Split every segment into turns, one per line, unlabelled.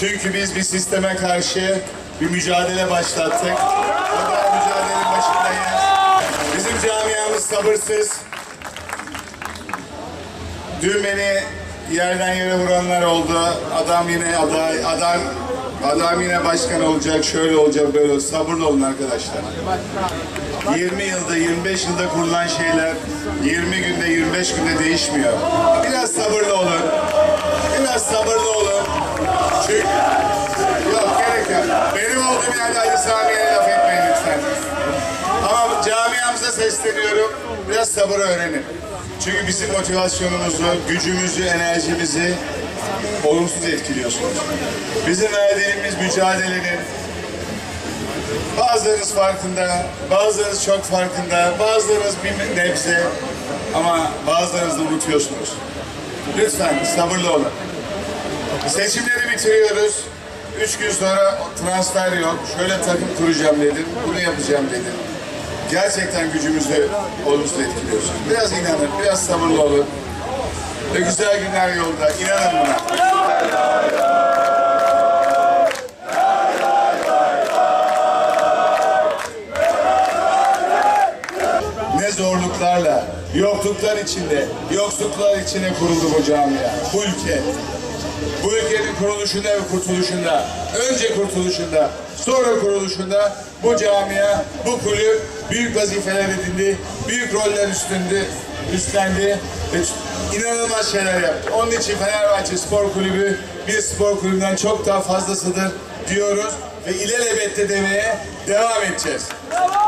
Çünkü biz bir sisteme karşı bir mücadele başlattık. Mücadelenin başındayız. Bizim camiamız sabırsız. Dün beni yerden yere vuranlar oldu. Adam yine aday, adam adam yine başkan olacak, şöyle olacak, böyle olacak. Sabırlı olun arkadaşlar. 20 yılda, 25 yılda kurulan şeyler 20 günde, 25 günde değişmiyor. Biraz sabırlı olun. Sesleniyorum. Biraz sabır öğrenin. Çünkü bizim motivasyonumuzu, gücümüzü, enerjimizi olumsuz etkiliyorsunuz. Bizim verdiğimiz mücadelenin bazılarınız farkında, bazılarınız çok farkında, bazılarınız bir nebze ama bazılarınız da unutuyorsunuz. Lütfen sabırlı olun. Seçimleri bitiriyoruz. Üç gün sonra transfer yok. Şöyle takım kuracağım dedim. Bunu yapacağım dedim. Gerçekten gücümüzü olumsuz etkiliyorsunuz. Biraz inanın, biraz sabırlı olun. Ve güzel günler yolda. İnanın buna. Ne zorluklarla, yokluklar içinde, yoksulluklar içinde kuruldu bu camia, bu ülke. Bu ülkenin kuruluşunda ve kurtuluşunda, önce kurtuluşunda, sonra kuruluşunda bu camia, bu kulüp büyük vazifeler edindi, büyük roller üstündü, üstlendi ve inanılmaz şeyler yaptı. Onun için Fenerbahçe Spor Kulübü bir spor kulübünden çok daha fazlasıdır diyoruz ve ilelebette demeye devam edeceğiz.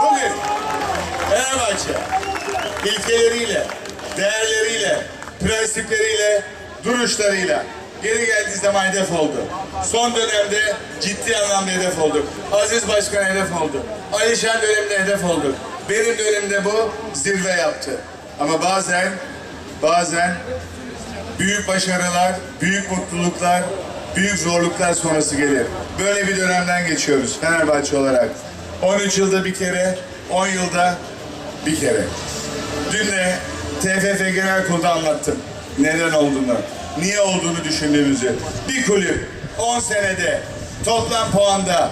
Bugün Fenerbahçe ilkeleriyle, değerleriyle, prensipleriyle, duruşlarıyla geri geldiği zaman hedef oldu. Son dönemde ciddi anlamda hedef olduk. Aziz Başkan hedef oldu. Alişan döneminde hedef olduk. Benim dönemimde bu zirve yaptı. Ama bazen, bazen büyük başarılar, büyük mutluluklar, büyük zorluklar sonrası gelir. Böyle bir dönemden geçiyoruz Fenerbahçe olarak. 13 yılda bir kere, 10 yılda bir kere. Dün de TFF Genel Kurulu'da anlattım neden olduğunu, niye olduğunu düşündüğümüzü. Bir kulüp 10 senede toplam puanda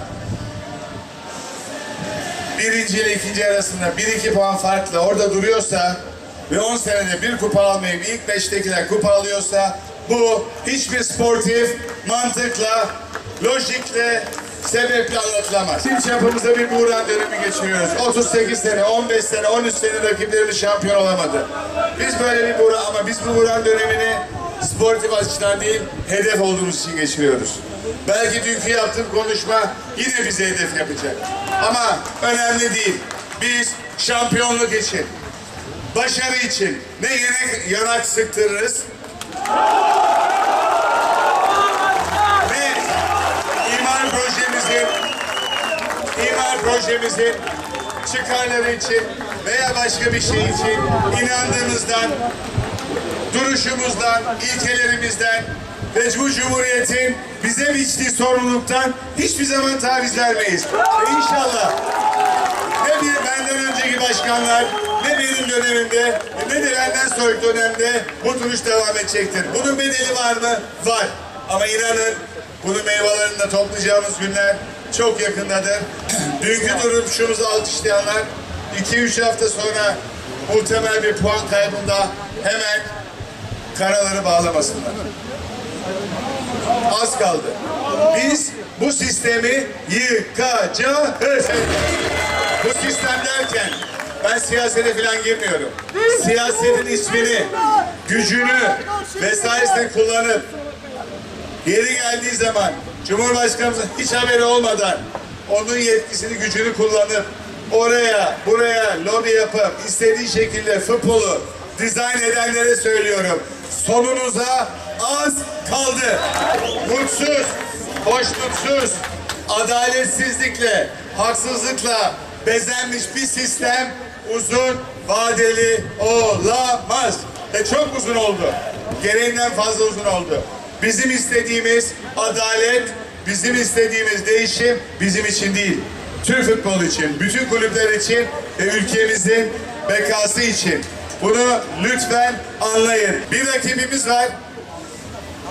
birinci ile ikinci arasında 1-2 puan farklı orada duruyorsa ve 10 senede bir kupa almayıp ilk beştekiler kupa alıyorsa bu hiçbir sportif mantıkla, lojikle, sebeple anlatılamaz. Bizim çapımızda bir buğran dönemi geçiriyoruz. 38 sene, 15 sene, 13 sene rakiplerimiz şampiyon olamadı. Biz böyle bir buğran ama biz bu buğran dönemini sportif açıdan değil, hedef olduğumuz için geçiriyoruz. Belki dünkü yaptığım konuşma yine bize hedef yapacak. Ama önemli değil. Biz şampiyonluk için, başarı için ne yenek yanak sıktırırız, ne imar projemizin imar projemizin çıkarları için veya başka bir şey için inandığımızdan, duruşumuzdan, ilkelerimizden ve cumhuriyetin bize biçtiği sorumluluktan hiçbir zaman taviz vermeyiz. Ve inşallah ne bir benden önceki başkanlar, ne benim dönemimde, ne de benden sonraki dönemde bu duruş devam edecektir. Bunun bedeli var mı? Var. Ama inanın bunun meyvelerini de toplayacağımız günler çok yakındadır. Dünkü duruşumuzu alkışlayanlar 2-3 hafta sonra muhtemel bir puan kaybında hemen karaları bağlamasınlar. Az kaldı. Biz bu sistemi yıkacağız. Bu sistem derken ben siyasete falan girmiyorum. Siyasetin ismini, gücünü vesairesini kullanıp yeri geldiği zaman Cumhurbaşkanımızın hiç haberi olmadan onun yetkisini, gücünü kullanıp oraya, buraya lobi yapıp istediği şekilde futbolu dizayn edenlere söylüyorum. Sonunuza az kaldı. Mutsuz, hoşnutsuz, adaletsizlikle, haksızlıkla bezenmiş bir sistem uzun vadeli olamaz. Ve çok uzun oldu. Gereğinden fazla uzun oldu. Bizim istediğimiz adalet, bizim istediğimiz değişim bizim için değil. Türk futbolu için, bütün kulüpler için ve ülkemizin bekası için. Bunu lütfen anlayın. Bir rakibimiz var.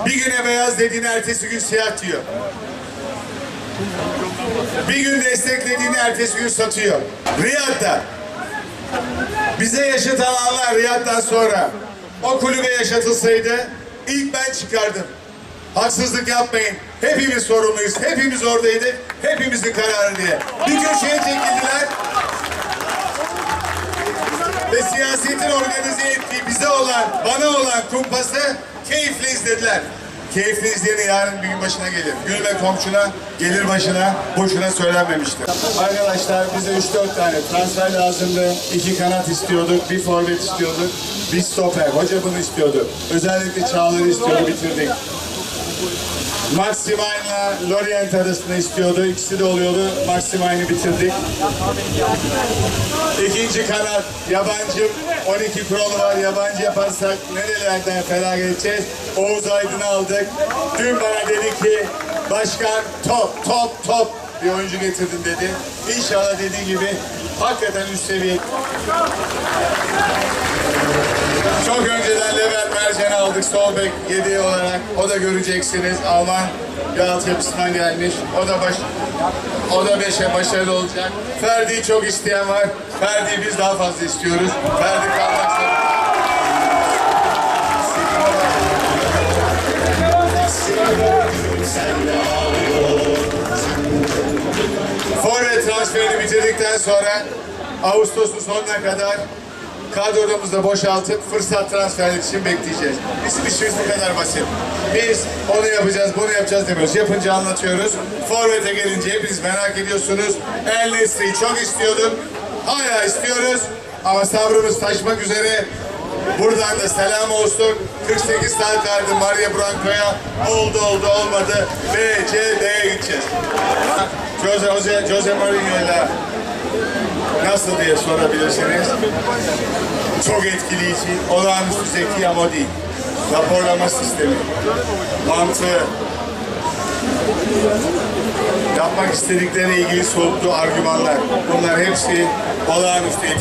Bir güne beyaz dediğini ertesi gün siyah diyor. Bir gün desteklediğini ertesi gün satıyor. Riyad'da bize yaşatılanlar Riyad'dan sonra o kulübe yaşatılsaydı ilk ben çıkardım. Haksızlık yapmayın. Hepimiz sorumluyuz. Hepimiz oradaydık. Hepimizin kararı diye. Bir köşeye çekildiler. Ve siyasetin organize ettiği bize olan, bana olan kumpası keyifle izlediler. Keyifli izleyeni yarın bir gün başına gelir. Gülme komşuna, gelir başına, boşuna söylenmemiştir. Arkadaşlar bize 3-4 tane transfer lazımdı. İki kanat istiyorduk, bir forvet istiyorduk, bir stoper. Hoca bunu istiyordu. Özellikle Çağlar'ı istiyordu, bitirdik. Maximay'la Lorient arasında istiyordu. İkisi de oluyordu. Maximay'ını bitirdik. İkinci kanat yabancı 12 kuralı var. Yabancı yaparsak nerelerden feragat edeceğiz? Oğuz Aydın'ı aldık. Dün bana dedi ki başkan top top top bir oyuncu getirdim dedi. İnşallah dediği gibi hakikaten üst seviye. Çok önceden Levent Mercan'ı aldık sol bek 7 olarak. O da göreceksiniz. Alman bir altyapısından gelmiş. O da baş o da beşe başarılı olacak. Ferdi'yi çok isteyen var. Ferdi'yi biz daha fazla istiyoruz. Ferdi kalmak zorunda. Forvet transferini bitirdikten sonra Ağustos'un sonuna kadar kadromuzu boşaltıp fırsat transferleri için bekleyeceğiz. Bizim işimiz bu kadar basit. Biz onu yapacağız, bunu yapacağız demiyoruz. Yapınca anlatıyoruz. Forvet'e gelince hepiniz merak ediyorsunuz. El Nesri'yi çok istiyorduk. Hala istiyoruz. Ama sabrımız taşmak üzere. Buradan da selam olsun. 48 saat verdim Maria Branco'ya. Oldu oldu olmadı. B, C, D'ye gideceğiz. Jose, Jose, Jose Mourinho'yla nasıl diye sorabilirsiniz. Çok etkileyici, olağanüstü zeki ama değil. Raporlama sistemi, mantığı, yapmak istediklerine ilgili soğuttuğu argümanlar. Bunlar hepsi olağanüstü